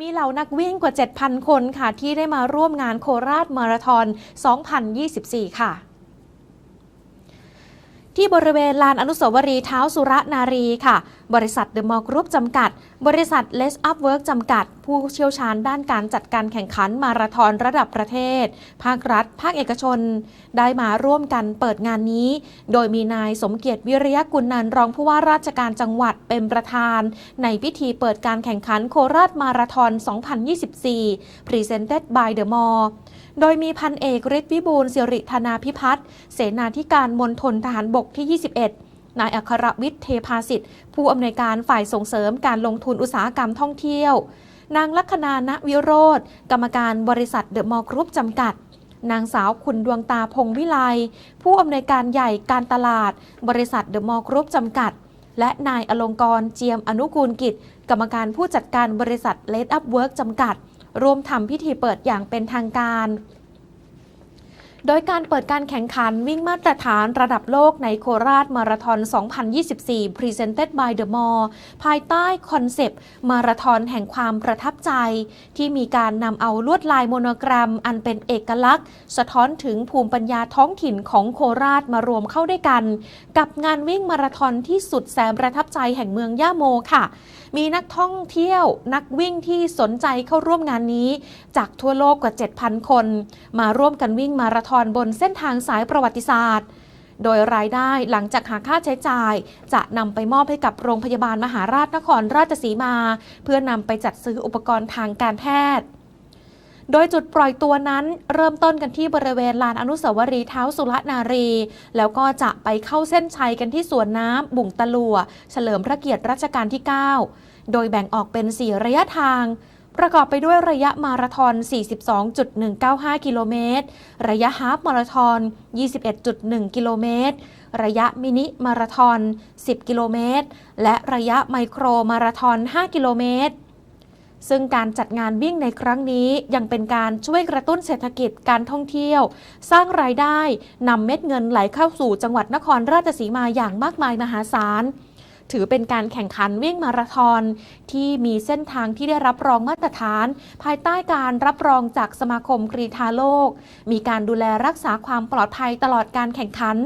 มีเหล่านักวิ่งกว่า 7,000 คนค่ะ ที่ได้มาร่วมงานโคราชมาราธอน 2024 ค่ะ ที่บริเวณลานอนุสาวรีย์เท้าสุรนารีค่ะ บริษัทเดอะมอลล์กรุ๊ปจำกัด บริษัทเลสอัพเวิร์กจำกัด ผู้เชี่ยวชาญด้านการจัดการแข่งขันมาราธอนระดับประเทศ ภาครัฐ ภาคเอกชน ได้มาร่วมกันเปิดงานนี้ โดยมีนายสมเกียรติวิริยกุลนันรองผู้ว่าราชการจังหวัดเป็นประธาน ในพิธีเปิดการแข่งขันโคราชมาราธอน 2024 Presented by The Mall โดยมีพันเอกฤทธิ์วิบูลสิริธนาพิพัฒน์เสนาธิการมณฑลทหารบกที่ 21 นายอัครวิทย์เทพาสิทธิ์ ผู้อำนวยการฝ่ายส่งเสริมการลงทุนอุตสาหกรรมท่องเที่ยว นางลัคนาณวิโรธกรรมการบริษัทเดอะมอลล์กรุ๊ปจำกัดนางสาวคุณดวงตาพงวิไล ผู้อำนวยการใหญ่การตลาด บริษัทเดอะมอลล์กรุ๊ปจำกัด และนายอลงกรเจียมอนุกูลกิจ กรรมการผู้จัดการบริษัทเลดอัพเวิร์กจำกัด ร่วมทำพิธีเปิดอย่างเป็นทางการ โดยการเปิดการแข่งขันวิ่งมาตรฐานระดับโลกในโคราชมาราธอน 2024 Presented by The Mall ภายใต้คอนเซปต์มาราธอนแห่งความประทับใจ ที่มีการนำเอาลวดลายโมโนกรมอันเป็นเอกลักษณ์ สะท้อนถึงภูมิปัญญาท้องถิ่นของโคราชมารวมเข้าด้วยกัน กับงานวิ่งมาราธอนที่สุดแสนประทับใจแห่งเมืองย่าโมค่ะ มีนักท่องเที่ยวนักวิ่งที่สนใจเข้าร่วมงานนี้ จากทั่วโลกกว่า 7,000 คน มาร่วมกันวิ่งมาราธอนบนเส้นทางสายประวัติศาสตร์ โดยรายได้หลังจากหาค่าใช้จ่าย จะนำไปมอบให้กับโรงพยาบาลมหาราชนครราชสีมา เพื่อนำไปจัดซื้ออุปกรณ์ทางการแพทย์โดยจุดปล่อยตัวนั้นเริ่มต้นกันที่บริเวณลานอนุสาวรีย์เท้าสุรนารี แล้วก็จะไปเข้าเส้นชัยกันที่สวนน้ำบุ่งตะลัว เฉลิมพระเกียรติรัชกาลที่ 9 โดยแบ่งออกเป็น 4 ระยะทาง ประกอบไปด้วยระยะมาราธอน 42.195 กิโลเมตร ระยะฮาล์ฟมาราธอน 21.1 กิโลเมตร ระยะมินิมาราธอน 10 กิโลเมตร และระยะไมโครมาราธอน 5 กิโลเมตรซึ่งการจัดงานวิ่งในครั้งนี้ยังเป็นการช่วยกระตุ้นเศรษฐกิจการท่องเที่ยว สร้างรายได้นำเม็ดเงินไหลเข้าสู่จังหวัดนครราชสีมาอย่างมากมายมหาศาล ถือเป็นการแข่งขันวิ่งมาราธอนที่มีเส้นทางที่ได้รับรองมาตรฐาน ภายใต้การรับรองจากสมาคมกรีฑาโลก มีการดูแลรักษาความปลอดภัยตลอดการแข่งขัน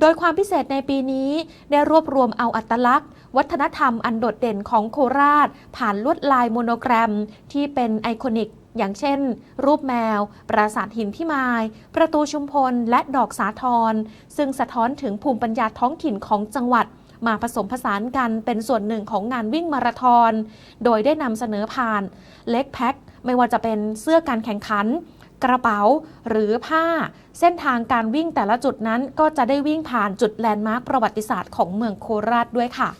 โดยความพิเศษในปีนี้ได้รวบรวมเอาอัตลักษณ์ วัฒนธรรมอันโดดเด่นของโคราช ผ่านลวดลายโมโนแกรม ที่เป็นไอคอนิกอย่างเช่น รูปแมว ปราสาทหินพิมาย ประตูชุมพล และดอกสาทรซึ่งสะท้อนถึงภูมิปัญญาท้องถิ่นของจังหวัด มาผสมผสานกันเป็นส่วนหนึ่งของงานวิ่งมาราธอน โดยได้นำเสนอผ่านเล็กแพ็คไม่ว่าจะเป็นเสื้อการแข่งขัน กระเป๋าหรือผ้า เส้นทางการวิ่งแต่ละจุดนั้นก็จะได้วิ่งผ่านจุดแลนด์มาร์คประวัติศาสตร์ของเมืองโคราชด้วยค่ะ